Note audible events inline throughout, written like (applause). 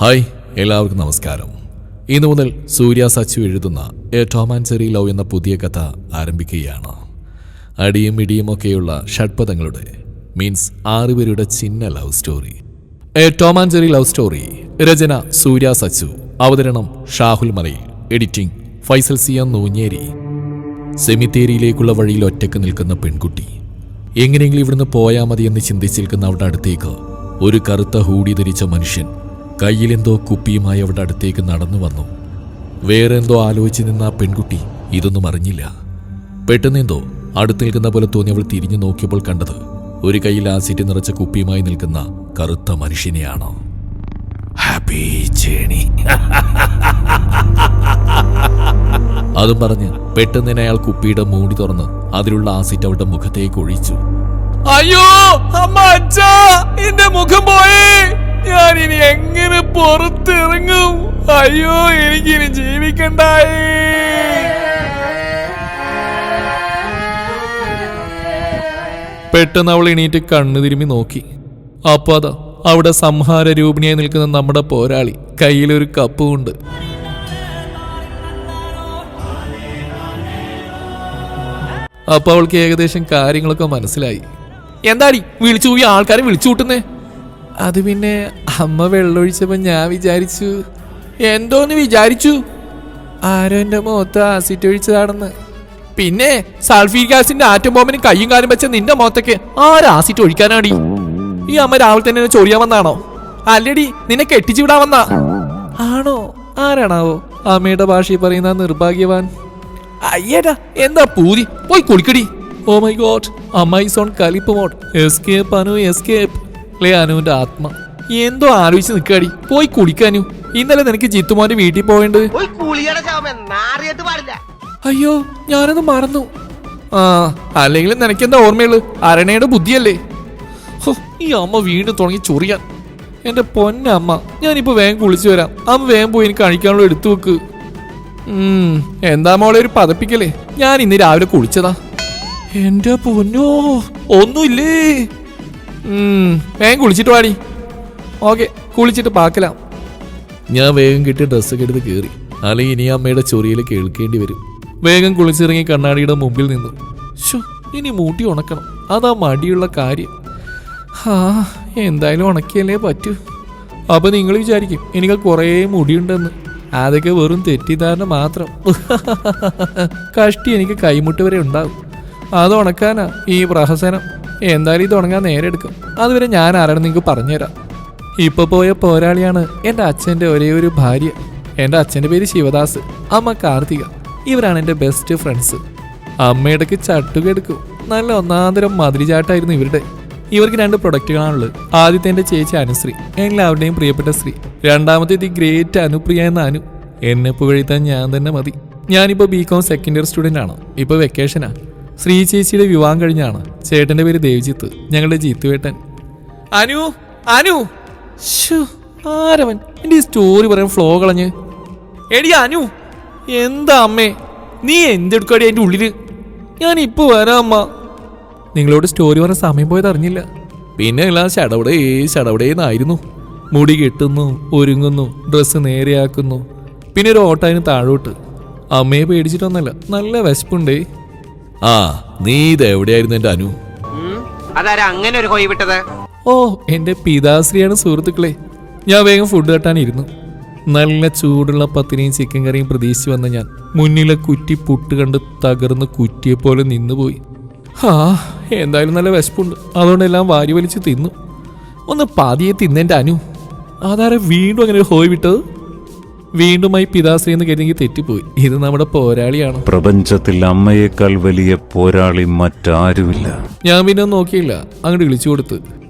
Hi എല്ലാവർക്കും നമസ്കാരം. ഇന്നു മുതൽ സൂര്യ സച്ചു എഴുതുന്ന a Tom and Cherry love എന്ന പുതിയ കഥ ആരംഭിക്കുകയാണ്. അടിയും ഇടിയും ഒക്കെയുള്ള ഷഡ്പദങ്ങളുടെ മീൻസ് ആറുപേരുടെ ചിഹ്ന love story a Tom and Cherry love story രചന സൂര്യ സച്ചു അവതരണം ഷാഹുൽ മലയിൽ എഡിറ്റിംഗ് ഫൈസൽ സിയാൻ നൂഞ്ഞേരി. സെമിത്തേരിയിലേക്കുള്ള വഴിയിൽ ഒറ്റയ്ക്ക് നിൽക്കുന്ന പെൺകുട്ടി എങ്ങനെയെങ്കിലും ഇവിടുന്ന് പോയാൽ മതി എന്ന് ചിന്തിച്ചിരിക്കുന്ന അവിടെ അടുത്തേക്ക് ഒരു കറുത്ത ഹൂടി ധരിച്ച മനുഷ്യൻ കയ്യിലെന്തോ കുപ്പിയുമായി അവിടെ അടുത്തേക്ക് നടന്നു വന്നു. വേറെ എന്തോ ആലോചിച്ച് നിന്ന ആ പെൺകുട്ടി ഇതൊന്നും അറിഞ്ഞില്ല. പെട്ടെന്നെന്തോ അടുത്ത് നിൽക്കുന്ന പോലെ തോന്നി അവൾ തിരിഞ്ഞു നോക്കിയപ്പോൾ കണ്ടത് ഒരു കയ്യിൽ ആസിഡ് നിറച്ച കുപ്പിയുമായി നിൽക്കുന്ന കറുത്ത മനുഷ്യനെയാണ്. ഹാപ്പി ജേണി അതും പറഞ്ഞ് പെട്ടെന്ന് തന്നെ അയാൾ കുപ്പിയുടെ മൂടി തുറന്ന് അതിലുള്ള ആസിറ്റ് അവളുടെ മുഖത്തേക്ക് ഒഴിച്ചു. അയ്യോ അമ്മ അച്ഛ എന്റെ മുഖം പോയേ. ഞാൻ ഇനി എങ്ങനെ പുറത്തിറങ്ങും? അയ്യോ എനിക്കിനി ജീവിക്കണ്ടായേ. പെട്ടെന്ന് അവൾ എണീറ്റ് കണ്ണു തിരുമ്മി നോക്കി. അപ്പൊ അതാ അവിടെ സംഹാര രൂപിണിയായി നിൽക്കുന്ന നമ്മുടെ പോരാളി കയ്യിലൊരു കപ്പുമുണ്ട് അപ്പൊ അവൾക്ക് ഏകദേശം കാര്യങ്ങളൊക്കെ മനസ്സിലായി. എന്താടി വിളിച്ചു പോയി ആൾക്കാരെ വിളിച്ചു കൂട്ടുന്നേ? അത് പിന്നെ അമ്മ വെള്ളമൊഴിച്ചപ്പോ ഞാൻ വിചാരിച്ചു എന്തോന്ന് വിചാരിച്ചു? ആരോ എന്റെ മുഖത്ത് ആസിഡ് ഒഴിച്ചതാണെന്ന്. പിന്നെ സൾഫീരിക് ആസിഡിന്റെ ആറ്റം ബോംബിന് കയ്യും കാലും വെച്ച നിന്റെ മുഖത്തൊക്കെ ആര് ആസിറ്റ് ഒഴിക്കാനാടി? ഈ അമ്മ രാവിലെ തന്നെ ചൊറിയാൻ വന്നാണോ? അല്ലടി നിന്നെ കെട്ടിച്ചു വിടാൻ വന്നാ. ആണോ? ആരാണാവോ? അമ്മയുടെ ഭാഷയിൽ പറയുന്ന നിർഭാഗ്യവാൻ. അയ്യടാ എന്താ പൂതി? പോയി കുളിക്കടി. ഓ മൈ ഗോഡ് അമ്മൈസ് ഓൺ കലിപ്പ് മോഡ് എസ്കേപ്പ് അനു എസ്കേപ്പ് ലേ അനുവിന്റെ ആത്മ. എന്തോ ആലോചിച്ച് നിൽക്കാടി പോയി കുളിക്കാനു. ഇന്നലെ നിനക്ക് ജിത്തുമോന്റെ വീട്ടിൽ പോയണ്ട് അയ്യോ ഞാനത് മറന്നു. ആ അല്ലെങ്കിൽ നിനക്കെന്താ ഓർമ്മയുള്ളു? അരണയുടെ ബുദ്ധിയല്ലേ? ഹോ, ഈ അമ്മ വീണ്ടും തുടങ്ങി ചൊറിയാൻ. എന്റെ പൊന്നമ്മ ഞാനിപ്പോ വേഗം കുളിച്ചു വരാം. അമ്മ വേഗം പോയി എനിക്ക് കഴിക്കാനുള്ള എടുത്തു വെക്ക്. ഉം, എന്താ മോളെ ഒരു പതപ്പിക്കലേ? ഞാൻ ഇന്ന് രാവിലെ കുളിച്ചതാ. എന്റെ പൊന്നോ ഒന്നുമില്ലേ? ഉം, വേഗം കുളിച്ചിട്ട് വാടി. ഓക്കെ കുളിച്ചിട്ട് പാക്കലാം. ഞാൻ വേഗം കിട്ടി ഡ്രസ്സ് എടുത്ത് കയറി അല്ലെങ്കിൽ ഇനി അമ്മയുടെ ചൊറിയിൽ കേൾക്കേണ്ടി വരും. വേഗം കുളിച്ചിറങ്ങി കണ്ണാടിയുടെ മുമ്പിൽ നിന്നു. ഷോ ഇനി മൂട്ടി ഉണക്കണം. അതാ മടിയുള്ള കാര്യം. ആ എന്തായാലും ഉണക്കിയല്ലേ പറ്റൂ. അപ്പൊ നിങ്ങൾ വിചാരിക്കും എനിക്ക് കുറേ മുടിയുണ്ടെന്ന്. അതൊക്കെ വെറും തെറ്റിദ്ധാരണ മാത്രം. കഷ്ടി എനിക്ക് കൈമുട്ട് വരെ ഉണ്ടാവും അത് ഉണക്കാനാ ഈ പ്രഹസനം. എന്തായാലും ഇത് ഉണങ്ങാൻ നേരെ എടുക്കും. അതുവരെ ഞാൻ ആരാണ് നിങ്ങൾക്ക് പറഞ്ഞുതരാം. ഇപ്പൊ പോയ പോരാളിയാണ് എന്റെ അച്ഛന്റെ ഒരേ ഒരു ഭാര്യ. എന്റെ അച്ഛന്റെ പേര് ശിവദാസ് അമ്മ കാർത്തിക. ഇവരാണ് എന്റെ ബെസ്റ്റ് ഫ്രണ്ട്സ് അമ്മയിടയ്ക്ക് ചട്ടുകെടുക്കും നല്ല ഒന്നാന്തരം മതിരിചാട്ടായിരുന്നു ഇവരുടെ. ഇവർക്ക് രണ്ട് പ്രൊഡക്റ്റുകളാണുള്ളത് ആദ്യത്തെ എന്റെ ചേച്ചി അനുശ്രീ എല്ലാവരുടെയും പ്രിയപ്പെട്ട സ്ത്രീ രണ്ടാമത്തെ ദി ഗ്രേറ്റ് അനുപ്രിയ എന്ന അനു. എന്നെ പുകഴ്ത്താൻ ഞാൻ തന്നെ മതി. ഞാനിപ്പോൾ B com second year student ആണ് ഇപ്പോൾ വെക്കേഷനാ ശ്രീ ചേച്ചിയുടെ വിവാഹം കഴിഞ്ഞാണ്. ചേട്ടന്റെ പേര് ദേവ്ജിത്ത് ഞങ്ങളുടെ ജീത്തുവേട്ടൻ. അനു അനു! ആരവൻ? എന്റെ ഈ സ്റ്റോറി പറയാൻ ഫ്ലോ കളഞ്ഞ്. എടി അനു എന്താ അമ്മേ? നീ എന്തെടുക്കാടി അതിന്റെ ഉള്ളിൽ? ഞാൻ ഇപ്പൊ വരാം അമ്മ. നിങ്ങളോട് സ്റ്റോറി പറയാൻ സമയം പോയത് അറിഞ്ഞില്ല. പിന്നെ എല്ലാം ചടവിടെ ചടവടേന്നായിരുന്നു. മുടി കെട്ടുന്നു ഒരുങ്ങുന്നു ഡ്രസ്സ് നേരെയാക്കുന്നു. പിന്നെ ഒരു ഓട്ടായിന് താഴോട്ട്. അമ്മയെ പേടിച്ചിട്ടൊന്നല്ല നല്ല വിശപ്പുണ്ടേ. ആ നീ ഇത് എവിടെയായിരുന്നു എന്റെ അനു? അതാരാ അങ്ങനെ ഒരു കൊയ് വിട്ടത്? ഓ എന്റെ പിതാശ്രീയാണ് സുഹൃത്തുക്കളെ. ഞാൻ വേഗം ഫുഡ് കെട്ടാനിരുന്നു നല്ല ചൂടുള്ള പത്തിനെയും ചിക്കൻ കറിയും പ്രതീക്ഷിച്ച് വന്ന ഞാൻ മുന്നിലെ കുറ്റി പുട്ട് കണ്ട് തകർന്ന് കുറ്റിയെ പോലെ നിന്നുപോയി. ആ എന്തായാലും നല്ല വിശപ്പുണ്ട്. അതുകൊണ്ട് എല്ലാം വാരി വലിച്ച് തിന്നു. ഒന്ന് പാതിയെ തിന്നെന്റെ അനു. അതാരെ വീണ്ടും അങ്ങനെ ഹോയി ഹോയ് വിട്ടത്? വീണ്ടുമായി പിതാശ്രീ എന്ന് കരുതി തെറ്റിപ്പോയി. ഇത് നമ്മുടെ പോരാളിയാണ്. പ്രപഞ്ചത്തിൽ അമ്മയേക്കാൾ വലിയ പോരാളി മറ്റാരുമില്ല. ഞാൻ പിന്നെ നോക്കിയില്ല. അങ്ങോട്ട് വിളിച്ചു കൊടുത്ത്.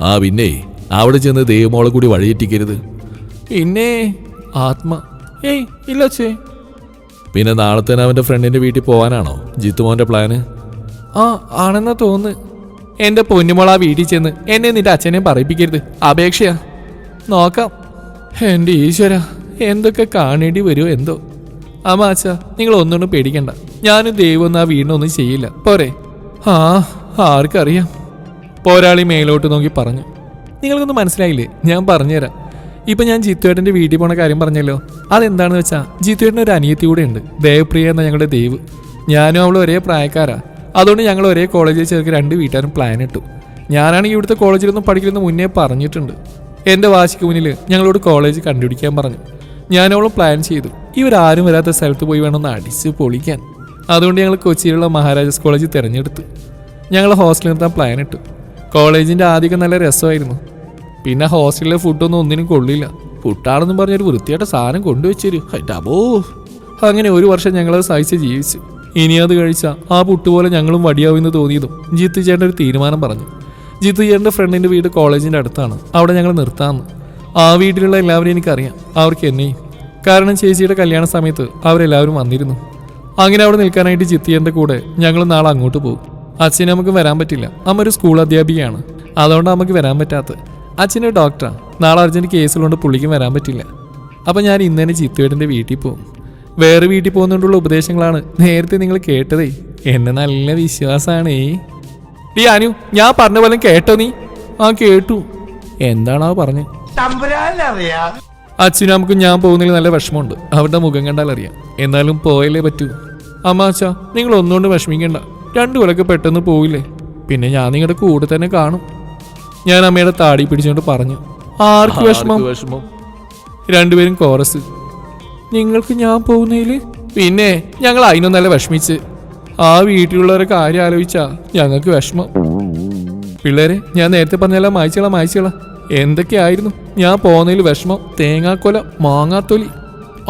ആ പിന്നെ അവിടെ ചെന്ന് ദൈവമോളെ കൂടി വഴിയെറ്റിക്കരുത് പിന്നെ ആത്മ. ഏയ് ഇല്ല ചേ പിന്നെ നാളെ തന്നെ അവന്റെ ഫ്രണ്ടിന്റെ വീട്ടിൽ പോകാനാണോ? ജിത്തു മോന്റെ പ്ലാന്? ആ ആണെന്നാ തോന്നുന്നു. എന്റെ പൊന്നുമോൾ ആ വീട്ടിൽ ചെന്ന് എന്നെ നിന്റെ അച്ഛനെയും പറയിപ്പിക്കരുത്. അപേക്ഷയാ. നോക്കാം. എന്റെ ഈശ്വര എന്തൊക്കെ കാണേണ്ടി വരുമോ എന്തോ. അമ്മ അച്ഛ നിങ്ങൾ ഒന്നുകൊണ്ടും പേടിക്കണ്ട. ഞാനും ദൈവമൊന്നും ആ വീടിനൊന്നും ചെയ്യില്ല. പോരെ. ആ ആർക്കറിയാം. പോരാളി മേലോട്ട് നോക്കി പറഞ്ഞു. നിങ്ങൾക്കൊന്നും മനസ്സിലായില്ലേ? ഞാൻ പറഞ്ഞുതരാം. ഇപ്പൊ ഞാൻ ജിത്തുവേട്ടന്റെ വീട്ടിൽ പോണ കാര്യം പറഞ്ഞല്ലോ. അതെന്താണെന്ന് വെച്ചാൽ ജിത്തുവേട്ടന് ഒരു അനിയത്തി കൂടെ ഉണ്ട്. ദേവപ്രിയ എന്ന ഞങ്ങളുടെ ദേവ്. ഞാനും അവളും ഒരേ പ്രായക്കാരാ. അതുകൊണ്ട് ഞങ്ങൾ ഒരേ കോളേജിൽ ചേർക്ക് രണ്ട് വീട്ടുകാരും പ്ലാൻ ഇട്ടു. ഞാനാണെങ്കിൽ ഇവിടുത്തെ കോളേജിലൊന്നും പഠിക്കില്ലെന്ന് മുന്നേ പറഞ്ഞിട്ടുണ്ട്. എന്റെ വാശിക്ക് മുന്നിൽ ഞങ്ങളോട് കോളേജ് കണ്ടുപിടിക്കാൻ പറഞ്ഞു. ഞാനവളും പ്ലാൻ ചെയ്തു. ഇവരാരും വരാത്ത സ്ഥലത്ത് പോയി വേണമെന്ന് അടിച്ച് പൊളിക്കാൻ. അതുകൊണ്ട് ഞങ്ങൾ കൊച്ചിയിലുള്ള മഹാരാജാസ് കോളേജ് തിരഞ്ഞെടുത്തു. ഞങ്ങൾ ഹോസ്റ്റലിൽ നിർത്താൻ പ്ലാൻ ഇട്ടു. കോളേജിന്റെ ആദ്യമൊക്കെ നല്ല രസമായിരുന്നു. പിന്നെ ഹോസ്റ്റലിലെ ഫുഡൊന്നും ഒന്നിനും കൊള്ളില്ല. ഫുഡാണെന്നും പറഞ്ഞൊരു വൃത്തിയായിട്ട് സാധനം കൊണ്ടുവച്ചേരും. അബോ അങ്ങനെ ഒരു വർഷം ഞങ്ങളത് സഹിച്ച് ജീവിച്ചു. ഇനി അത് കഴിച്ച ആ പുട്ടുപോലെ ഞങ്ങളും വടിയാവുമെന്ന് തോന്നിയതും ജിത്തു ചേട്ടൻ ഒരു തീരുമാനം പറഞ്ഞു. ജിത്തു ചേട്ടന്റെ ഫ്രണ്ടിന്റെ വീട് കോളേജിന്റെ അടുത്താണ്. അവിടെ ഞങ്ങൾ നിർത്താമെന്ന് ആ വീട്ടിലുള്ള എല്ലാവരെയും എനിക്കറിയാം. അവർക്ക് എന്നെയും. കാരണം ചേച്ചിയുടെ കല്യാണ സമയത്ത് അവരെല്ലാവരും വന്നിരുന്നു. അങ്ങനെ അവിടെ നിൽക്കാനായിട്ട് ജിത്തിയന്റെ കൂടെ ഞങ്ങൾ നാളെ അങ്ങോട്ട് പോകും. അച്ഛന് നമുക്ക് വരാൻ പറ്റില്ല. അമ്മ ഒരു സ്കൂൾ അധ്യാപികയാണ്. അതുകൊണ്ട് നമുക്ക് വരാൻ പറ്റാത്തത്. അച്ഛന് ഡോക്ടറാണ് നാളെ അർജന്റ് കേസുകൊണ്ട് പുള്ളിക്കും വരാൻ പറ്റില്ല. അപ്പം ഞാൻ ഇന്ന് തന്നെ ജിത്തുവേട്ടന്റെ വീട്ടിൽ പോകും. വേറെ വീട്ടിൽ പോകുന്നതുകൊണ്ടുള്ള ഉപദേശങ്ങളാണ് നേരത്തെ നിങ്ങൾ കേട്ടതേ. എന്നെ നല്ല വിശ്വാസമാണേ. ഡി അനു ഞാൻ പറഞ്ഞ പോലെ കേട്ടോ നീ? ആ കേട്ടു. എന്താണോ പറഞ്ഞു. അച്ഛനും നമുക്ക് ഞാൻ പോകുന്നതിൽ നല്ല വിഷമമുണ്ട്. അവരുടെ മുഖം കണ്ടാൽ അറിയാം എന്നാലും പോയല്ലേ പറ്റൂ. അമ്മാച്ച നിങ്ങൾ ഒന്നുകൊണ്ട് വിഷമിക്കണ്ട. രണ്ടു കൊലൊക്കെ പെട്ടെന്ന് പോയില്ലേ? പിന്നെ ഞാൻ നിങ്ങളുടെ കൂടെ തന്നെ കാണും. ഞാൻ അമ്മയുടെ താടി പിടിച്ചുകൊണ്ട് പറഞ്ഞു ആർക്ക് വിഷമം? വിഷമം? രണ്ടുപേരും കോറസ് നിങ്ങൾക്ക് ഞാൻ പോകുന്നതിൽ പിന്നെ ഞങ്ങൾ അതിനൊന്നല്ല വിഷമിച്ച്. ആ വീട്ടിലുള്ളവരെ കാര്യം ആലോചിച്ചാ ഞങ്ങൾക്ക് വിഷമം. പിള്ളേരെ ഞാൻ നേരത്തെ പറഞ്ഞെല്ലാം മായ്ച്ചോളാം മായ്ച്ചോളാം. എന്തൊക്കെയായിരുന്നു? ഞാൻ പോകുന്നതിൽ വിഷമം തേങ്ങാക്കൊല മാങ്ങാത്തൊലി.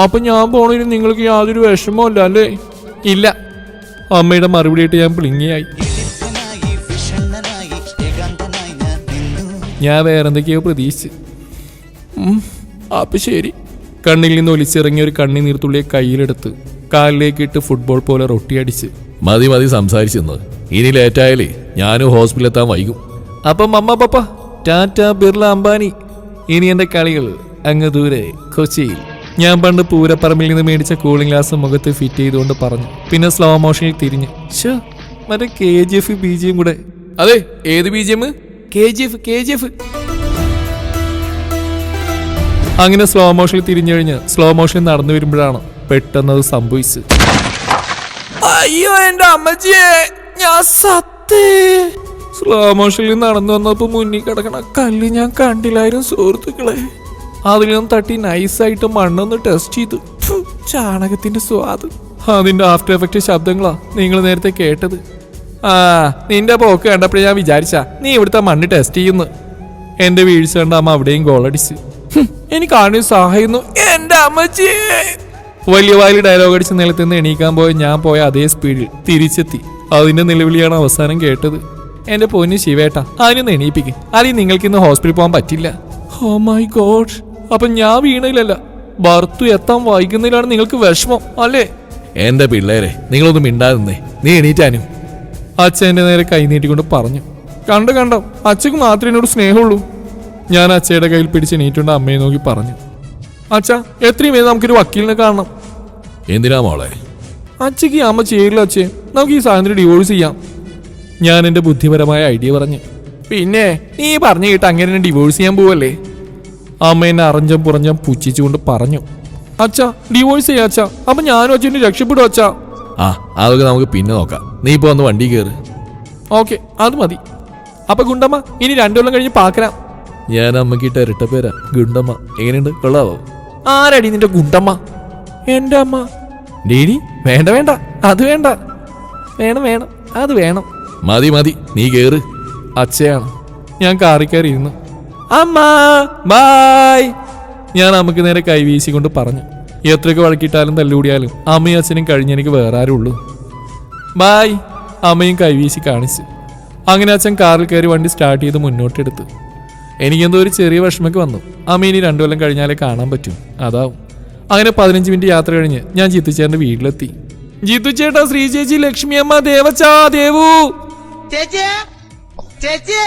അപ്പൊ ഞാൻ പോണതിന് നിങ്ങൾക്ക് യാതൊരു വിഷമമല്ല അല്ലേ? ഇല്ല അമ്മയുടെ മറുപടിയായിട്ട് ഞാൻ പ്ലിങ്ങിയായി ഞാൻ വേറെന്തൊക്കെയോ പ്രതീക്ഷിച്ച്. അപ്പം ശരി. കണ്ണിൽ നിന്ന് ഒലിച്ചിറങ്ങിയ ഒരു കണ്ണി നീർത്തുള്ളിയെ കയ്യിലെടുത്ത് കാലിലേക്ക് ഇട്ട് ഫുട്ബോൾ പോലെ റൊട്ടിയടിച്ച് മതി മതി സംസാരിച്ചിരുന്നത് ഇനി ലേറ്റായാലേ ഞാനും ഹോസ്പിറ്റലിൽ എത്താൻ വൈകും. അപ്പം അമ്മ പപ്പ ടാറ്റ ബിർള അംബാനി. ഇനി എന്റെ കളികൾ അങ്ങ് ദൂരെ കൊച്ചിയിൽ. ഞാൻ പണ്ട് പൂരപ്പറമ്പിൽ നിന്ന് മേടിച്ച കൂളിംഗ് ഗ്ലാസ് മുഖത്ത് ഫിറ്റ് ചെയ്തുകൊണ്ട് പറഞ്ഞു. പിന്നെ സ്ലോ മോഷനിൽ തിരിഞ്ഞ്. ഷോ മറ്റേ K G F B G M കൂടെ. അതെ ഏത് B G M K G F K G F അങ്ങനെ സ്ലോ മോഷനിൽ തിരിഞ്ഞു കഴിഞ്ഞ് സ്ലോ മോഷൻ നടന്നു വരുമ്പോഴാണ് പെട്ടെന്ന് അത് സംഭവിച്ചത്. അയ്യോ എന്റെ അമ്മച്ചിയെ ഞാൻ സത്തേ. സ്ലോ മോഷനിൽ നടന്നു വന്നപ്പോ മുന്നിൽ കിടക്കണ കല്ല് ഞാൻ കണ്ടില്ലായിരുന്നു സുഹൃത്തുക്കളെ. നിന്ന് തട്ടി നൈസായിട്ട് മണ്ണൊന്ന് ടെസ്റ്റ് ചെയ്തു. ചാണകത്തിന്റെ സ്വാദ്. അതിന്റെ ആഫ്റ്റർ എഫക്റ്റ് ശബ്ദങ്ങളാ നിങ്ങൾ നേരത്തെ കേട്ടത്. ആ നിന്റെ പോക്ക് കണ്ടപ്പോഴേ ഞാൻ വിചാരിച്ച നീ ഇവിടുത്തെ മണ്ണ് ടെസ്റ്റ് ചെയ്യുന്നു. എന്റെ വീഴ്ച കണ്ട അമ്മ അവിടെയും ഗോളടിച്ച് എനിക്ക് ആണു സഹായിക്കുന്നു. എന്റെ അമ്മച്ചി! വലിയ വാലി ഡയലോഗ് അടിച്ച് നിലത്ത് നിന്ന് എണീക്കാൻ പോയ ഞാൻ പോയ അതേ സ്പീഡിൽ തിരിച്ചെത്തി. അതിന്റെ നിലവിളിയാണ് അവസാനം കേട്ടത്. എന്റെ പൊന്നു ശിവേട്ട അതിനൊന്ന് എണീപ്പിക്കും. അല്ലെങ്കിൽ നിങ്ങൾക്ക് ഇന്ന് ഹോസ്പിറ്റലിൽ പോകാൻ പറ്റില്ല. ഓ മൈ ഗോഡ് അപ്പൊ ഞാൻ വീണയിലല്ല ഭർത്തു എത്താൻ വൈകുന്നതിലാണ് നിങ്ങൾക്ക് വിഷമം അല്ലേ? എന്റെ പിള്ളേരെ നിങ്ങളൊന്നും മിണ്ടാതിന്നേ നീ എണീറ്റാനും അച്ഛൻ എന്റെ നേരെ കൈ നീട്ടിക്കൊണ്ട് പറഞ്ഞു. കണ്ടു കണ്ടോ? അച്ഛക്ക് മാത്രമേ എന്നോട് സ്നേഹമുള്ളൂ. ഞാൻ അച്ഛയുടെ കയ്യിൽ പിടിച്ച് എണീറ്റുകൊണ്ട് അമ്മയെ നോക്കി പറഞ്ഞു. അച്ഛ എത്രയും വേഗം നമുക്കൊരു വക്കീലിനെ കാണണം. എന്തിനാ മോളെ? അച്ഛക്ക് ഈ അമ്മ ചെയ്യില്ല അച്ഛേ. നമുക്ക് ഈ സാധനത്തിന് ഡിവോഴ്സ് ചെയ്യാം. ഞാൻ എന്റെ ബുദ്ധിപരമായ ഐഡിയ പറഞ്ഞു. പിന്നെ നീ പറഞ്ഞു കേട്ട് അങ്ങനെ ഡിവോഴ്സ് ചെയ്യാൻ പോവല്ലേ? അമ്മ എന്നെ അറിഞ്ഞം പുറഞ്ഞം പുച്ഛിച്ചുകൊണ്ട് പറഞ്ഞു അച്ഛാ ഡിവോഴ്സ് ചെയ്യാ അച്ഛാ. അപ്പൊ ഞാനും അച്ഛനും രക്ഷപ്പെടും അച്ഛാ. ആ അതൊക്കെ നമുക്ക് പിന്നെ നോക്കാം. നീ ഇപ്പൊ വന്ന് വണ്ടി കയറ് ഓക്കെ അത് മതി. അപ്പൊ ഗുണ്ടമ്മ ഇനി രണ്ടു കൊല്ലം കഴിഞ്ഞ് പാക്കരാം. ഞാൻ അമ്മക്കിട്ട് ഇരട്ട പേരാ. ഗുണ്ടമ്മ. എങ്ങനെയുണ്ട്? കൊള്ളാവോ? ആരടി നിന്റെ ഗുണ്ടമ്മ? എന്റെ അമ്മ. ഡേഡി വേണ്ട വേണ്ട. അത് വേണ്ട. വേണം വേണം. അത് വേണം. മതി മതി. നീ കേറ്. അച്ഛയാണ്. ഞാൻ കാറി കയറി ഇരുന്നു അമ്മ ബായ്. ഞാൻ അമ്മയ്ക്ക് നേരെ കൈവീശിക്കൊണ്ട് പറഞ്ഞു. എത്രയൊക്കെ വഴക്കിട്ടാലും തല്ലുകൂടിയാലും അമ്മയും അച്ഛനും കഴിഞ്ഞ് എനിക്ക് വേറെ ആരും ഉള്ളൂ. ബായ് അമ്മയും കൈവീശി കാണിച്ചു. അങ്ങനെ അച്ഛൻ കാറിൽ കയറി വണ്ടി സ്റ്റാർട്ട് ചെയ്ത് മുന്നോട്ടെടുത്ത്. എനിക്കെന്തോ ഒരു ചെറിയ വിഷമക്ക് വന്നു. അമ്മ ഇനി രണ്ടു കൊല്ലം കഴിഞ്ഞാലേ കാണാൻ പറ്റും. അതാവും. അങ്ങനെ പതിനഞ്ച് മിനിറ്റ് യാത്ര കഴിഞ്ഞ് ഞാൻ ജിത്തുച്ചേട്ടന്റെ വീട്ടിലെത്തി. ജിത്തുച്ചേട്ടാ ശ്രീ ചേച്ചി ലക്ഷ്മി അമ്മ ദേവച്ചാ ദേവു. ചേച്ചി ചേച്ചി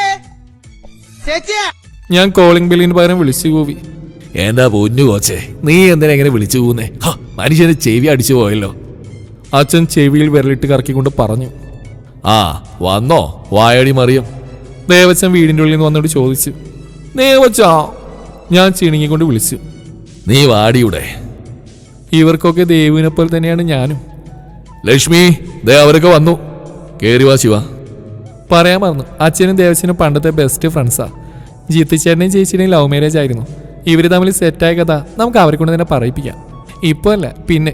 ചേച്ചി ഞാൻ കോളിംഗ് ബില്ലിന് പകരം വിളിച്ചു പോവി എന്താ പൊന്നു കോച്ചേ? നീ എന്തിനാ എങ്ങനെ വിളിച്ചു പോകുന്നേ? മനുഷ്യന് ചെവി അടിച്ചു പോയല്ലോ. അച്ഛൻ ചെവിയിൽ വിരലിട്ട് കറക്കിക്കൊണ്ട് പറഞ്ഞു. ആ വന്നോ? വായടി മറിയം. ദേവച്ചൻ വീടിന്റെ ഉള്ളിൽ നിന്ന് വന്നോട് ചോദിച്ചു. ദേവച്ചാ ഞാൻ ചിണുങ്ങിക്കൊണ്ട് വിളിച്ചു. നീ വാടിയുടെ. ഇവർക്കൊക്കെ ദേവിനെ പോലെ തന്നെയാണ് ഞാനും. ലക്ഷ്മി ദേ അവരൊക്കെ വന്നു. കേറി വാ ശിവ. പറയാൻ മറന്നു. അച്ഛനും ദേവച്ചനും പണ്ടത്തെ ബെസ്റ്റ് ഫ്രണ്ട്സാ ജിത്തുച്ചേട്ടനും ചേച്ചിയുടെയും ലവ് മാരേജ് ആയിരുന്നു. ഇവർ തമ്മിൽ സെറ്റായ കഥ നമുക്ക് അവരെ കൊണ്ട് തന്നെ പറയിപ്പിക്കാം. ഇപ്പോൾ അല്ല പിന്നെ.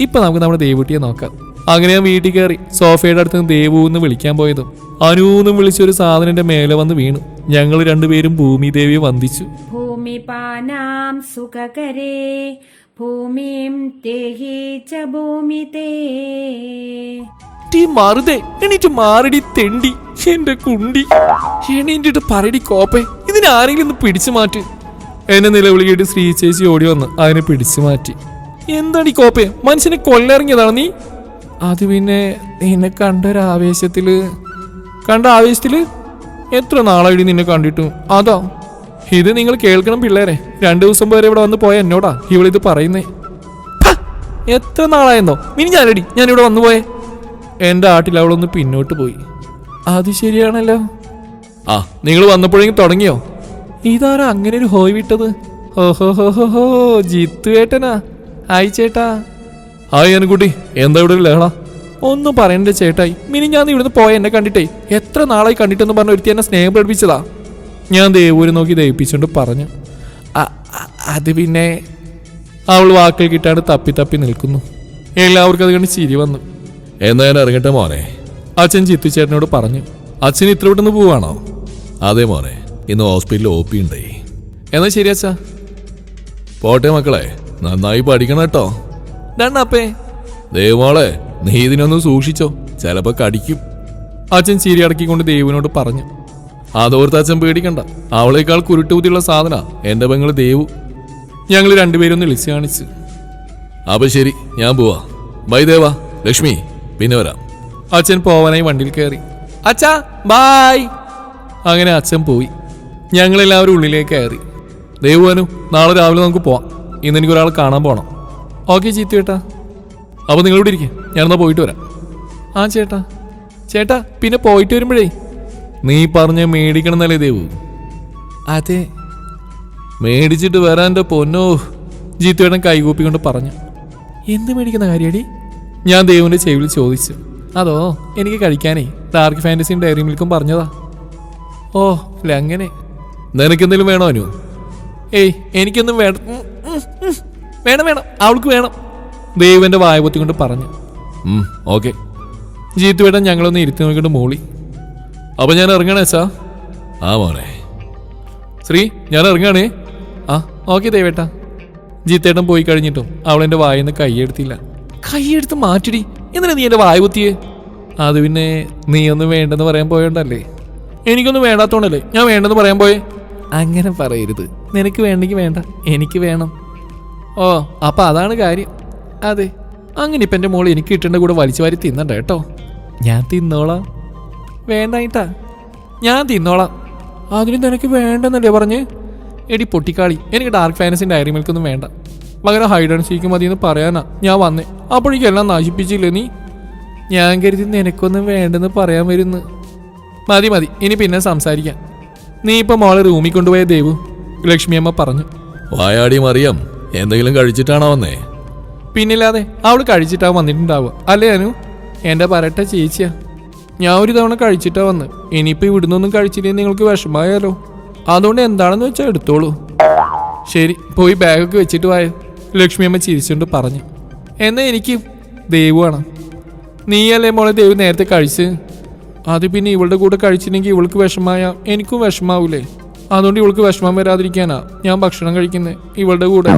ഇപ്പൊ നമുക്ക് നമ്മുടെ ദേവുട്ടിയെ നോക്കാം. അങ്ങനെ ഞാൻ വീട്ടിൽ കയറി സോഫയുടെ അടുത്ത് നിന്ന് ദേവു എന്ന് വിളിക്കാൻ പോയതും അനുവെന്നും വിളിച്ചൊരു സാധനം മേലെ വന്ന് വീണു. ഞങ്ങൾ രണ്ടുപേരും ഭൂമി ദേവിയെ വന്ദിച്ചു. ഭൂമിപാനാം സുഖകരേ ഭൂമിം തേഹി ച ഭൂമി ടീ മാറുതേ എണീറ്റ് മാറടി തെണ്ടി എന്റെ കുണ്ടി. എണീറ്റിട്ട് പറടി കോപ്പേ. ഇതിനാരെങ്കിലും ഒന്ന് പിടിച്ചു മാറ്റി. എന്നെ നിലവിളിയിട്ട് ശ്രീ ചേച്ചി ഓടി വന്ന് അതിനെ പിടിച്ചു മാറ്റി. എന്താണ് ഈ കോപ്പ? മനുഷ്യനെ കൊല്ലിറങ്ങിയതാണ് നീ? അത് പിന്നെ നിന്നെ കണ്ട ഒരു കണ്ട ആവേശത്തിൽ എത്ര നാളായിട്ട് നിന്നെ കണ്ടിട്ടു? അതോ? ഇത് നിങ്ങൾ കേൾക്കണം പിള്ളേരെ. രണ്ടു ദിവസം വരെ ഇവിടെ വന്ന് പോയ എന്നോടാ ഇവളിത് പറയുന്നേ! എത്ര നാളായെന്നോ? ഇനി ഞാനടി ഞാനിവിടെ വന്നു പോയേ. എന്റെ ആട്ടിൽ അവളൊന്ന് പിന്നോട്ട് പോയി. അത് ശരിയാണല്ലോ. ആ നിങ്ങൾ വന്നപ്പോഴേക്കും തുടങ്ങിയോ? ഇതാരാ അങ്ങനെ ഒരു ഹോയ് വിട്ടത്? ഓഹോ ഹോ ഹോ ഹോ ജിത്തു ഏട്ടനാ. ഹായ് ചേട്ടാ. ഹായ് അനുകുട്ടി എന്താ ഇവിടെ ഒരു ലഹള? ഒന്നും പറയണ്ട ചേട്ടായി മിനി ഞാൻ ഇവിടുന്ന് പോയ എന്നെ കണ്ടിട്ടേ എത്ര നാളായി കണ്ടിട്ടെന്ന് പറഞ്ഞ ഒരുത്തി എന്നെ സ്നേഹം പഠിപ്പിച്ചതാ. ഞാൻ ദേവൂര് നോക്കി ദയിപ്പിച്ചുകൊണ്ട് പറഞ്ഞു. "അ- അ- അത് പിന്നെ? അവൾ വാക്കൾ കിട്ടാണ്ട് തപ്പി തപ്പി നിൽക്കുന്നു. എല്ലാവർക്കും അത് കണ്ട് ചിരി വന്നു. എന്നാ ഞാൻ ഇറങ്ങട്ടെ മോനെ? അച്ഛൻ ചിത്തു ചേട്ടനോട് പറഞ്ഞു. അച്ഛൻ ഇത്ര വിട്ടുന്ന് പോവാണോ? അതെ മോനെ ഇന്ന് ഹോസ്പിറ്റലിൽ ഒ പി ഉണ്ടേ എന്നാ ശരി അച്ഛാ. പോട്ടെ മക്കളെ നന്നായി പഠിക്കണം കേട്ടോ. രണ്ടപ്പേ ദേവമോളെ നീ ഇതിനൊന്നും സൂക്ഷിച്ചോ ചിലപ്പോ കടിക്കും. അച്ഛൻ ചിരി അടക്കിക്കൊണ്ട് ദേവിനോട് പറഞ്ഞു. അതോർത്ത് അച്ഛൻ പേടിക്കണ്ട അവളേക്കാൾ കുരുട്ടുബുദ്ധിയുള്ള സാധന എന്റെ പെങ്ങൾ ദേവു. ഞങ്ങൾ രണ്ടുപേരും ഒന്ന് വിളിച്ചു കാണിച്ചു. അപ്പൊ ശരി ഞാൻ പോവാ. ബൈ ദേവാ ലക്ഷ്മി പിന്നെ വരാം. അച്ഛൻ പോവാനായി വണ്ടിയിൽ കയറി അച്ഛാ ബായ് അങ്ങനെ അച്ഛൻ പോയി. ഞങ്ങളെല്ലാവരും ഉള്ളിലേക്ക് കയറി. ദേവുവനു നാളെ രാവിലെ നമുക്ക് പോവാം. ഇന്ന് എനിക്ക് ഒരാൾ കാണാൻ പോകണം ഓക്കെ ചീത്തു ചേട്ടാ. അപ്പോൾ നിങ്ങളിവിടെ ഇരിക്കും. ഞാനെന്നാ പോയിട്ട് വരാം. ആ ചേട്ടാ. ചേട്ടാ പിന്നെ പോയിട്ട് വരുമ്പോഴേ. നീ പറഞ്ഞ മേടിക്കണം എന്നല്ലേ ദേവു? അതെ. മേടിച്ചിട്ട് വരാൻ എന്റെ പൊന്നോ. ജീത്തുവേട്ടൻ കൈകൂപ്പിക്കൊണ്ട് പറഞ്ഞു. എന്ത് മേടിക്കുന്ന കാര്യടി? ഞാൻ ദേവുവിന്റെ ചെവിയിൽ ചോദിച്ചു. അതോ എനിക്ക് കഴിക്കാനേ. ഡാർക്ക് ഫാന്റസിയും ഡയറി മിൽക്കും പറഞ്ഞതാ. ഓ അല്ല അങ്ങനെ? നിനക്കെന്തെങ്കിലും വേണോ അനു? ഏയ് എനിക്കൊന്നും വേണം. വേണം വേണം. അവൾക്ക് വേണം. ദൈവന്റെ വായ കൊണ്ട് പറഞ്ഞു. ഓക്കെ. ജീത്തു വേട്ടൻ ഞങ്ങളൊന്ന് ഇരുത്തി നോക്കിയിട്ട് മോളി. അപ്പൊ ഞാൻ ഇറങ്ങണേ സാ? ആ മോനെ. ശ്രീ ഞാൻ ഇറങ്ങണേ. ആ ഓക്കെ ദേവേട്ടാ. ജീത്തേട്ടൻ പോയി കഴിഞ്ഞിട്ടും അവൾ വായിൽ നിന്ന് കൈയെടുത്തില്ല കൈയെടുത്ത് മാറ്റിടി. എന്തിനാ നീ എന്റെ വായ കുത്തിയേ അത് പിന്നെ നീ ഒന്നും വേണ്ടെന്ന് പറയാൻ പോയോണ്ടല്ലേ? എനിക്കൊന്നും വേണ്ടാത്തോണ്ടല്ലേ? ഞാൻ വേണ്ടെന്ന് പറയാൻ പോയേ? അങ്ങനെ പറയരുത്. നിനക്ക് വേണ്ടെങ്കിൽ വേണ്ട. എനിക്ക് വേണം. ഓ അപ്പൊ അതാണ് കാര്യം. അതെ അങ്ങനെ ഇപ്പം എന്റെ മോൾ എനിക്ക് കിട്ടേണ്ട കൂടെ വലിച്ചു വാരി തിന്നണ്ട കേട്ടോ. ഞാൻ തിന്നോളാം. വേണ്ടായിട്ടാ. ഞാൻ തിന്നോളാം. അതിന് നിനക്ക് വേണ്ടെന്നല്ലേ പറഞ്ഞ്? എടി പൊട്ടിക്കാളി എനിക്ക് ഡാർക്ക് ഫാനസിന്റെ ഡയറി മിൽക്കൊന്നും വേണ്ട. പകരം ഹൈഡ് ആൻഡ് സീക്ക് മതി എന്ന് പറയാനാ ഞാൻ വന്നേ. അപ്പോഴേക്കും എല്ലാം നശിപ്പിച്ചില്ലേ നീ? ഞാൻ കരുതി നിനക്കൊന്നും വേണ്ടെന്ന് പറയാൻ വരുന്നു. മതി മതി. ഇനി പിന്നെ സംസാരിക്കാം. നീ ഇപ്പൊ മോളെ റൂമിൽ കൊണ്ടുപോയ ദേവു ലക്ഷ്മിയമ്മ പറഞ്ഞു. വായാടി മറിയം എന്തെങ്കിലും കഴിച്ചിട്ടാണോ വന്നേ? പിന്നില്ലാതെ അവൾ കഴിച്ചിട്ടാ വന്നിട്ടുണ്ടാവുക. അല്ലേ അനു? എന്റെ പറട്ട ചേച്ചിയാ. ഞാൻ ഒരു തവണ കഴിച്ചിട്ടാ വന്ന്. ഇനിയിപ്പോൾ ഇവിടുന്നൊന്നും കഴിച്ചില്ലേ നിങ്ങൾക്ക് വിഷമായാലോ അതുകൊണ്ട് എന്താണെന്ന് വെച്ചാൽ എടുത്തോളൂ. ശരി പോയി ബാഗൊക്കെ വെച്ചിട്ട് വായ. ലക്ഷ്മിയമ്മ ചിരിച്ചുകൊണ്ട് പറഞ്ഞു. എന്നാ എനിക്ക് ദൈവമാണ് നീയല്ലേ മോളെ ദൈവം നേരത്തെ കഴിച്ച് അത് പിന്നെ ഇവളുടെ കൂടെ കഴിച്ചില്ലെങ്കിൽ ഇവൾക്ക് വിഷമായ എനിക്കും വിഷമാവൂലേ. അതുകൊണ്ട് ഇവൾക്ക് വിഷമം വരാതിരിക്കാനാ ഞാൻ ഭക്ഷണം കഴിക്കുന്നത് ഇവളുടെ കൂടെ.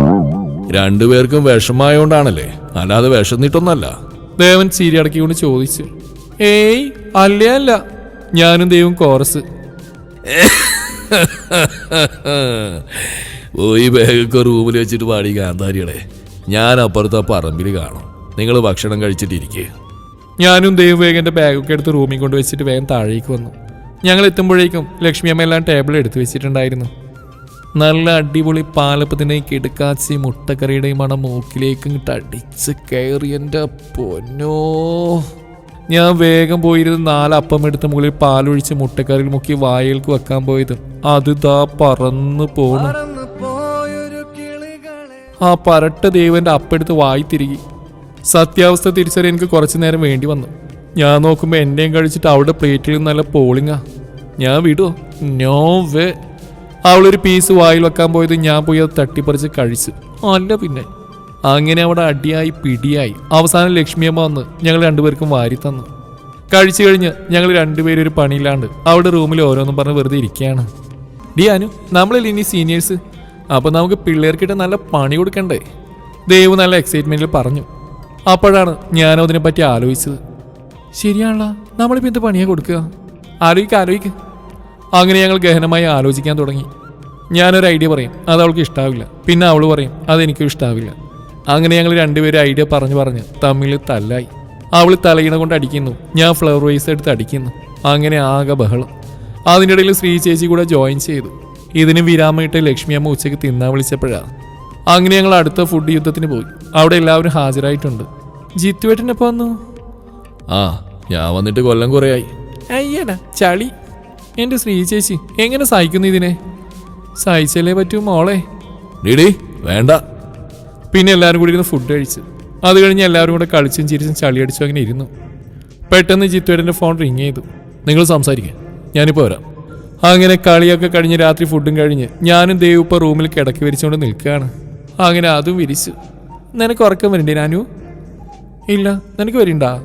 രണ്ടുപേർക്കും വിഷമായോണ്ടാണല്ലേ. അല്ലാതെ വിഷന്നിട്ടൊന്നല്ല. ദേവൻ സീരി അടക്കിക്കൊണ്ട് ചോദിച്ചു. ഏയ് അല്ലേ അല്ല. ഞാനും ദൈവം കോറസ്. (laughs) പോയി ബാഗൊക്കെ റൂമിൽ വെച്ചിട്ട് പാടി കാന്താരികളെ ഞാൻ അപ്പുറത്തെ പറമ്പിൽ കാണും. നിങ്ങൾ ഭക്ഷണം കഴിച്ചിട്ടിരിക്കുക ഞാനും ദൈവം വേഗം എന്റെ ബാഗൊക്കെ എടുത്ത് റൂമിൽ കൊണ്ട് വെച്ചിട്ട് വേഗം താഴേക്ക് വന്നു. ഞങ്ങൾ എത്തുമ്പോഴേക്കും ലക്ഷ്മി അമ്മ എല്ലാം ടേബിൾ എടുത്ത് വെച്ചിട്ടുണ്ടായിരുന്നു. നല്ല അടിപൊളി പാലപ്പത്തിന്റെയും കിടക്കാച്ചി മുട്ടക്കറിയുടെയും മണം മൂക്കിലേക്ക് അടിച്ച് കയറി എന്റെ പൊന്നോ. ഞാൻ വേഗം പോയിരുന്ന് നാല് അപ്പം എടുത്ത് മുകളിൽ പാലൊഴിച്ച് മുട്ടക്കറിയിൽ മുക്കി വായൽക്ക് വെക്കാൻ പോയത്. അത് ദാ പറന്നു പോണു. ആ പരട്ട ദൈവന്റെ അപ്പെടുത്ത് വായി തിരികി സത്യാവസ്ഥ തിരിച്ചറിയാൻ എനിക്ക് കുറച്ചു നേരം വേണ്ടി വന്നു. ഞാൻ നോക്കുമ്പോൾ എന്റെയും കഴിച്ചിട്ട് അവളുടെ പ്ലേറ്റിൽ നല്ല പോളിങ്ങാ ഞാൻ വിടുവോ നോ വേ അവളൊരു പീസ് വായിൽ വെക്കാൻ പോയത് ഞാൻ പോയി അത് തട്ടിപ്പറിച്ച് കഴിച്ച്. അല്ല പിന്നെ. അങ്ങനെ അവിടെ അടിയായി പിടിയായി. അവസാനം ലക്ഷ്മിയമ്മ വന്ന് ഞങ്ങൾ രണ്ടുപേർക്കും വാരി തന്നു. കഴിച്ചു കഴിഞ്ഞ് ഞങ്ങൾ രണ്ടുപേരും ഒരു പണിയില്ലാണ്ട് അവിടെ റൂമിൽ ഓരോന്നും പറഞ്ഞ് വെറുതെ ഇരിക്കുകയാണ്. ഡി അനു നമ്മളിൽ ഇനി സീനിയേഴ്സ് അപ്പോൾ നമുക്ക് പിള്ളേർക്കിട്ട് നല്ല പണി കൊടുക്കണ്ടേ? ദേവ് നല്ല എക്സൈറ്റ്മെന്റിൽ പറഞ്ഞു. അപ്പോഴാണ് ഞാനും അതിനെ പറ്റി ആലോചിച്ചത്. ശരിയാണല്ലോ നമ്മളിപ്പോൾ എന്ത് പണിയാ കൊടുക്കുക? ആലോചിക്കുക ആലോചിക്കുക അങ്ങനെ ഞങ്ങൾ ഗഹനമായി ആലോചിക്കാൻ തുടങ്ങി. ഞാനൊരു ഐഡിയ പറയും അത് അവൾക്ക് ഇഷ്ടാവില്ല. പിന്നെ അവൾ പറയും അതെനിക്കും ഇഷ്ടാവില്ല. അങ്ങനെ ഞങ്ങൾ രണ്ടുപേരും ഐഡിയ പറഞ്ഞു പറഞ്ഞ് തമ്മിൽ തല്ലായി. അവൾ തലയിണ കൊണ്ട് അടിക്കുന്നു ഞാൻ ഫ്ലവർ വൈസ് എടുത്ത് അടിക്കുന്നു. അങ്ങനെ ആകെ ബഹളം. അതിനിടയിൽ ശ്രീ ചേച്ചി കൂടെ ജോയിൻ ചെയ്തു. ഇതിനും വിരാമയിട്ട് ലക്ഷ്മി അമ്മ ഉച്ചയ്ക്ക് തിന്നാൻ വിളിച്ചപ്പോഴാണ്. അങ്ങനെ ഞങ്ങൾ അടുത്ത ഫുഡ് യുദ്ധത്തിന് പോയി. അവിടെ എല്ലാവരും ഹാജരായിട്ടുണ്ട്. ജിത്തുവേട്ടനൊപ്പം വന്നു? ആ ഞാൻ വന്നിട്ട് കൊല്ലം കുറേയായി. അയ്യടാ ചളി. എന്റെ ശ്രീ ചേച്ചി എങ്ങനെ സഹിക്കുന്നു ഇതിനെ? സഹിച്ചല്ലേ പറ്റൂ മോളെ? ഡിഡി വേണ്ട. പിന്നെ എല്ലാവരും കൂടി ഇരുന്ന് ഫുഡ് കഴിച്ച്. അത് കഴിഞ്ഞ് എല്ലാവരും കൂടെ കളിച്ചും ചിരിച്ചും ചളി അടിച്ചു അങ്ങനെ ഇരുന്നു. പെട്ടെന്ന് ജിത്തുവേട്ടന്റെ ഫോൺ റിങ് ചെയ്തു. നിങ്ങൾ സംസാരിക്കാം ഞാനിപ്പോൾ വരാം. അങ്ങനെ കളിയൊക്കെ കഴിഞ്ഞ് രാത്രി ഫുഡും കഴിഞ്ഞ് ഞാനും ദേവ് ഇപ്പോൾ റൂമിൽ കിടക്കി വിരിച്ചുകൊണ്ട് നിൽക്കുകയാണ്. അങ്ങനെ അതും വിരിച്ചു. നിനക്ക് ഉറക്കം വരണ്ടേ നാനു? ഇല്ല നിനക്ക് വരണ്ടാ?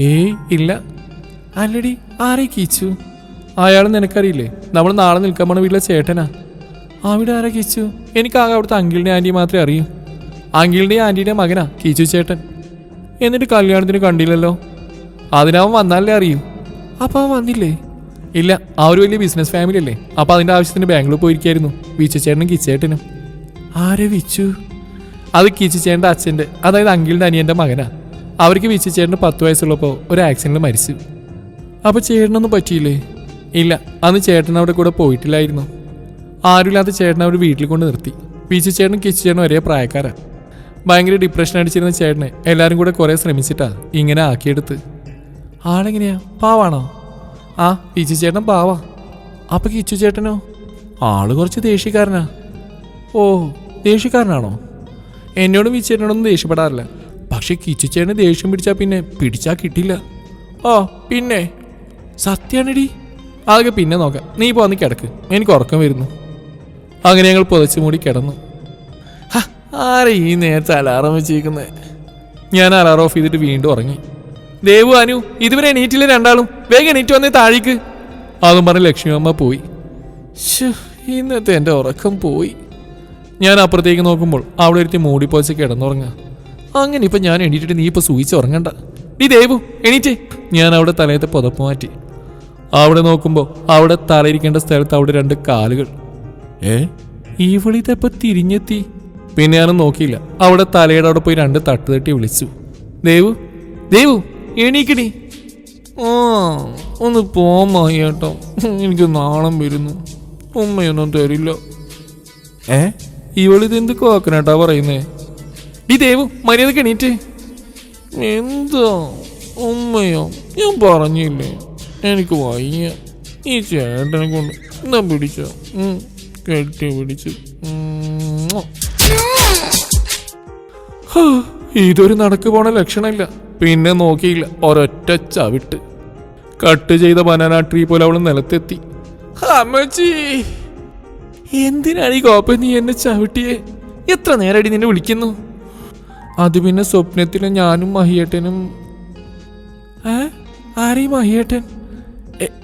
ഏയ് ഇല്ല. അല്ലടി ആരെ കീച്ചു? അയാൾ നിനക്കറിയില്ലേ നമ്മൾ നാളെ നിൽക്കാൻ പോണ വീട്ടിലെ ചേട്ടനാ. അവിടെ ആരാ കീച്ചു? എനിക്കാകെ അവിടുത്തെ അങ്കിളിന്റെ ആന്റി മാത്രമേ അറിയൂ. അങ്കിളിന്റെയും ആന്റിയുടെ മകനാ കീച്ചു ചേട്ടൻ. എന്നിട്ട് കല്യാണത്തിന് കണ്ടില്ലല്ലോ? അതിനവൻ വന്നാലേ അറിയൂ. അപ്പോൾ അവൻ വന്നില്ലേ? ഇല്ല ആ ഒരു വലിയ ബിസിനസ് ഫാമിലി അല്ലേ? അപ്പോൾ അതിന്റെ ആവശ്യത്തിന് ബാംഗ്ലൂർ പോയിരിക്കായിരുന്നു വിച്ചു ചേട്ടനും കിച്ചേട്ടനും ആരെ വിച്ചു? അത് കീച്ചിച്ചേന്റെ അച്ഛന്റെ അതായത് അങ്കിളിന്റെ അനിയന്റെ മകനാണ് അവർക്ക് വീച്ചിച്ചേട്ടന് പത്ത് വയസ്സുള്ളപ്പോൾ ഒരു ആക്സിഡന്റ് മരിച്ചു. അപ്പോൾ ചേട്ടനൊന്നും പറ്റിയില്ലേ? ഇല്ല അന്ന് ചേട്ടൻ അവിടെ കൂടെ പോയിട്ടില്ലായിരുന്നു. ആരുമില്ലാത്ത ചേട്ടൻ അവർ വീട്ടിൽ കൊണ്ട് നിർത്തി. വീച്ചിച്ചേട്ടനും കിച്ചിച്ചേട്ടനും ഒരേ പ്രായക്കാരാണ് ഭയങ്കര ഡിപ്രഷൻ അടിച്ചിരുന്ന ചേട്ടനെ എല്ലാവരും കൂടെ കുറേ ശ്രമിച്ചിട്ടാ ഇങ്ങനെ ആക്കിയെടുത്ത്. ആളെങ്ങനെയാ? പാവാണോ? ആ ചേട്ടൻ പാവാ. അപ്പോൾ കിച്ചു ചേട്ടനോ ആൾ കുറച്ച് ദേഷ്യക്കാരനാ. ഓ ദേഷ്യക്കാരനാണോ? എന്നോടും വിച്ചേട്ടനോടൊന്നും ദേഷ്യപ്പെടാറില്ല. പക്ഷെ കിച്ചു ചേട്ടന് ദേഷ്യം പിടിച്ചാൽ പിന്നെ പിടിച്ചാൽ കിട്ടില്ല ഓ പിന്നെ? സത്യാണെടി. അതൊക്കെ പിന്നെ നോക്കാം. നീ പോന്ന് കിടക്ക്. എനിക്ക് ഉറക്കം വരുന്നു. അങ്ങനെ ഞങ്ങൾ പുതച്ചു മൂടി കിടന്നു. ആരെ ഈ നേരത്തെ അലാറം വെച്ചിരിക്കുന്നത് ഞാൻ അലാറം ഓഫ് ചെയ്തിട്ട് വീണ്ടും ഉറങ്ങി. ദേവു അനു ഇതുവരെ എണീറ്റില്ല രണ്ടാളും. വേഗം എണീറ്റ് വന്നേ താഴേക്ക്. അതും പറഞ്ഞ് ലക്ഷ്മി അമ്മ പോയി. ഇന്നത്തെ എന്റെ ഉറക്കം പോയി. ഞാൻ അപ്പുറത്തേക്ക് നോക്കുമ്പോൾ അവിടെ ഒരുത്തി മൂടിപ്പോച്ച് കിടന്നുറങ്ങാ അങ്ങനെ ഇപ്പൊ ഞാൻ എണീറ്റിട്ട് നീ ഇപ്പൊ സൂയിച്ച് ഉറങ്ങണ്ട. നീ ദേവു എണീറ്റേ. ഞാൻ അവിടെ തലയത്തെ പുതപ്പ് മാറ്റി. അവിടെ നോക്കുമ്പോൾ അവിടെ തലയിരിക്കേണ്ട സ്ഥലത്ത് അവിടെ രണ്ട് കാലുകൾ. ഏ? ഈ വിളിതപ്പോ തിരിഞ്ഞെത്തി? പിന്നെ ഞാനും നോക്കിയില്ല. അവിടെ തലയുടെ അവിടെ പോയി രണ്ട് തട്ട് തട്ടി വിളിച്ചു. ദേവു ദേവു എണീക്കടി. ആ ഒന്ന് പോമാ കേട്ടോ എനിക്ക് നാണം വരുന്നു. ഉമ്മയൊന്നും തരില്ല. ഏ? ഇവളിത് എന്ത് കോക്കനട്ടാ പറയുന്നേ? ഈ ദേവു മര്യാദയ്ക്ക് എണീറ്റ്. എന്താ? ഉമ്മയോ? ഞാൻ പറഞ്ഞില്ലേ? എനിക്ക് വയ്യ. ഈ ചേട്ടനെ കൊണ്ട് എന്താ പിടിച്ചോ. കെട്ടി പിടിച്ച്. ഇതൊരു നടക്ക് പോണ ലക്ഷണമില്ല. പിന്നെ നോക്കിയില്ല ഒരൊറ്റ ചവിട്ട്. കട്ട് ചെയ്ത ബനാന ട്രീ പോലെ അവൾ നിലത്തെത്തി. അമ്മച്ചി! എന്തിനാണ് ഈ കോപ്പ നീ എന്നെ ചവിട്ടിയെ? എത്ര നേരടി നിന്നെ വിളിക്കുന്നു? അത് പിന്നെ സ്വപ്നത്തിൽ ഞാനും മഹിയേട്ടനും. ഏ? ആരീ മഹിയേട്ടൻ?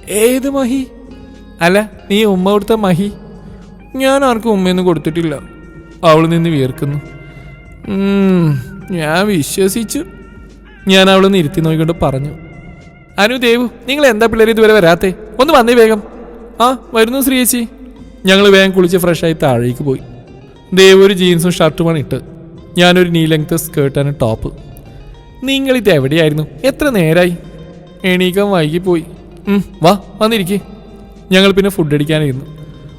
ഏത് മഹി? അല്ല നീ ഉമ്മ കൊടുത്ത മഹി? ഞാൻ ആർക്കും ഉമ്മയൊന്നും കൊടുത്തിട്ടില്ല. അവൾ നിന്ന് വിയർക്കുന്നു. ഞാൻ വിശ്വസിച്ചു. ഞാൻ അവളെ ഇരുത്തി നോക്കിക്കൊണ്ട് പറഞ്ഞു. അനു ദേവു നിങ്ങൾ എന്താ പിള്ളേർ ഇതുവരെ വരാത്തേ? ഒന്ന് വന്നേ വേഗം. ആ വരുന്നു ശ്രീയേച്ചി. ഞങ്ങൾ വേഗം കുളിച്ച് ഫ്രഷായി താഴേക്ക് പോയി. ദേവ് ഒരു ജീൻസും ഷർട്ടുമാണ് ഇട്ട് ഞാനൊരു നീ ലെങ്ത് സ്കേർട്ടാണ് ടോപ്പ്. നിങ്ങളിത് എവിടെയായിരുന്നു? എത്ര നേരായി? എണീക്കാൻ വൈകിപ്പോയി. വാ വന്നിരിക്കേ. ഞങ്ങൾ പിന്നെ ഫുഡ് അടിക്കാനിരുന്നു.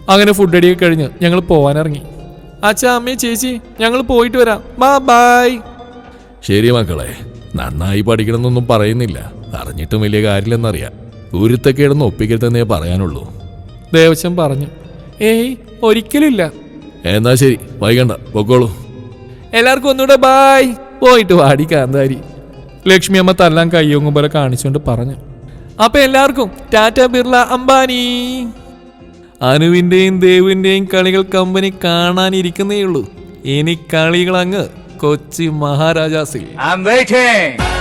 അങ്ങനെ ഫുഡ് അടിയൊക്കെ കഴിഞ്ഞ് ഞങ്ങൾ പോവാനിറങ്ങി. അച്ഛാ അമ്മേ ചേച്ചി ഞങ്ങൾ പോയിട്ട് വരാം. ബാ ബായ്. ശരി മക്കളെ നന്നായി പഠിക്കണമെന്നൊന്നും പറയുന്നില്ല. അറിഞ്ഞിട്ടും വലിയ കാര്യമില്ലെന്നറിയാം. ഉരുത്തക്കേടൊന്നും ഒപ്പിക്കരുതെന്നേ പറയാനുള്ളൂ. ദേവശം പറഞ്ഞു. ഏയ് ഒരിക്കലില്ല എന്നാ ശരി വൈകണ്ട പൊക്കോളൂ. എല്ലാവർക്കും ഒന്നുകൂടെ ബായ് പോയിട്ട് വാടി കാന്താരി. ലക്ഷ്മി അമ്മ തല്ലാൻ കയ്യൊങ്ങും പോലെ കാണിച്ചുകൊണ്ട് പറഞ്ഞു. അപ്പൊ എല്ലാവർക്കും ടാറ്റ ബിർള അംബാനി. അനുവിന്റെയും ദേവിന്റെയും കളികൾ കമ്പനി കാണാനിരിക്കുന്നേയുള്ളൂ. ഇനി കളികൾ അങ്ങ് കൊച്ചി മഹാരാജാസിൽ. I'm waiting.